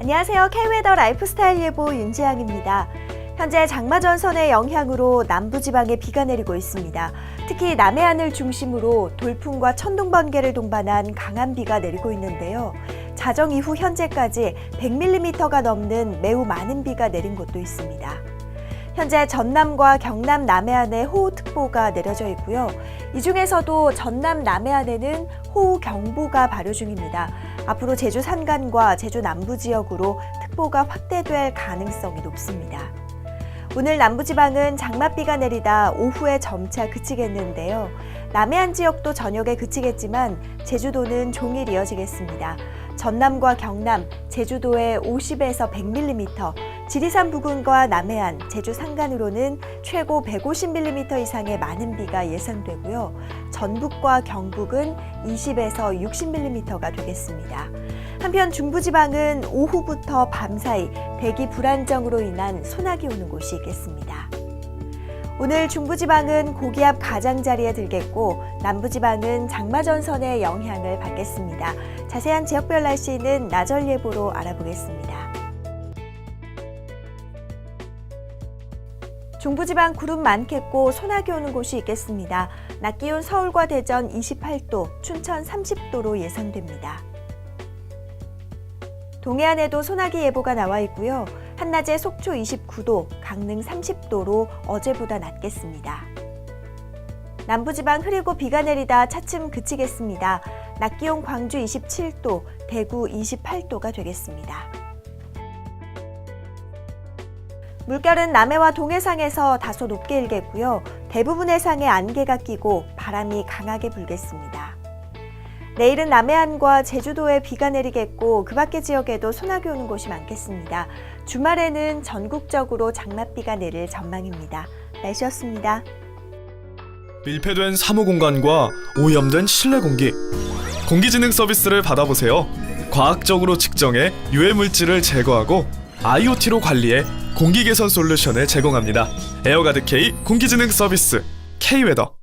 안녕하세요. K웨더 라이프스타일 예보 윤지향입니다. 현재 장마 전선의 영향으로 남부지방에 비가 내리고 있습니다. 특히 남해안을 중심으로 돌풍과 천둥 번개를 동반한 강한 비가 내리고 있는데요. 자정 이후 현재까지 100mm가 넘는 매우 많은 비가 내린 곳도 있습니다. 현재 전남과 경남 남해안에 호우특보가 내려져 있고요. 이 중에서도 전남 남해안에는 호우경보가 발효 중입니다. 앞으로 제주 산간과 제주 남부 지역으로 특보가 확대될 가능성이 높습니다. 오늘 남부지방은 장맛비가 내리다 오후에 점차 그치겠는데요. 남해안 지역도 저녁에 그치겠지만 제주도는 종일 이어지겠습니다. 전남과 경남, 제주도에 50에서 100mm, 지리산 부근과 남해안, 제주 산간으로는 최고 150mm 이상의 많은 비가 예상되고요. 전북과 경북은 20에서 60mm가 되겠습니다. 한편 중부지방은 오후부터 밤사이 대기 불안정으로 인한 소나기 오는 곳이 있겠습니다. 오늘 중부지방은 고기압 가장자리에 들겠고 남부지방은 장마전선의 영향을 받겠습니다. 자세한 지역별 날씨는 나절 예보로 알아보겠습니다. 중부지방 구름 많겠고 소나기 오는 곳이 있겠습니다. 낮 기온 서울과 대전 28도, 춘천 30도로 예상됩니다. 동해안에도 소나기 예보가 나와 있고요. 한낮에 속초 29도, 강릉 30도로 어제보다 낮겠습니다. 남부지방 흐리고 비가 내리다 차츰 그치겠습니다. 낮 기온 광주 27도, 대구 28도가 되겠습니다. 물결은 남해와 동해상에서 다소 높게 일겠고요. 대부분의 상에 안개가 끼고 바람이 강하게 불겠습니다. 내일은 남해안과 제주도에 비가 내리겠고 그 밖의 지역에도 소나기 오는 곳이 많겠습니다. 주말에는 전국적으로 장맛비가 내릴 전망입니다. 날씨였습니다. 밀폐된 사무 공간과 오염된 실내 공기, 공기진흥 서비스를 받아보세요. 과학적으로 측정해 유해 물질을 제거하고 IoT로 관리해 공기 개선 솔루션을 제공합니다. 에어가드 K 공기진흥 서비스 K웨더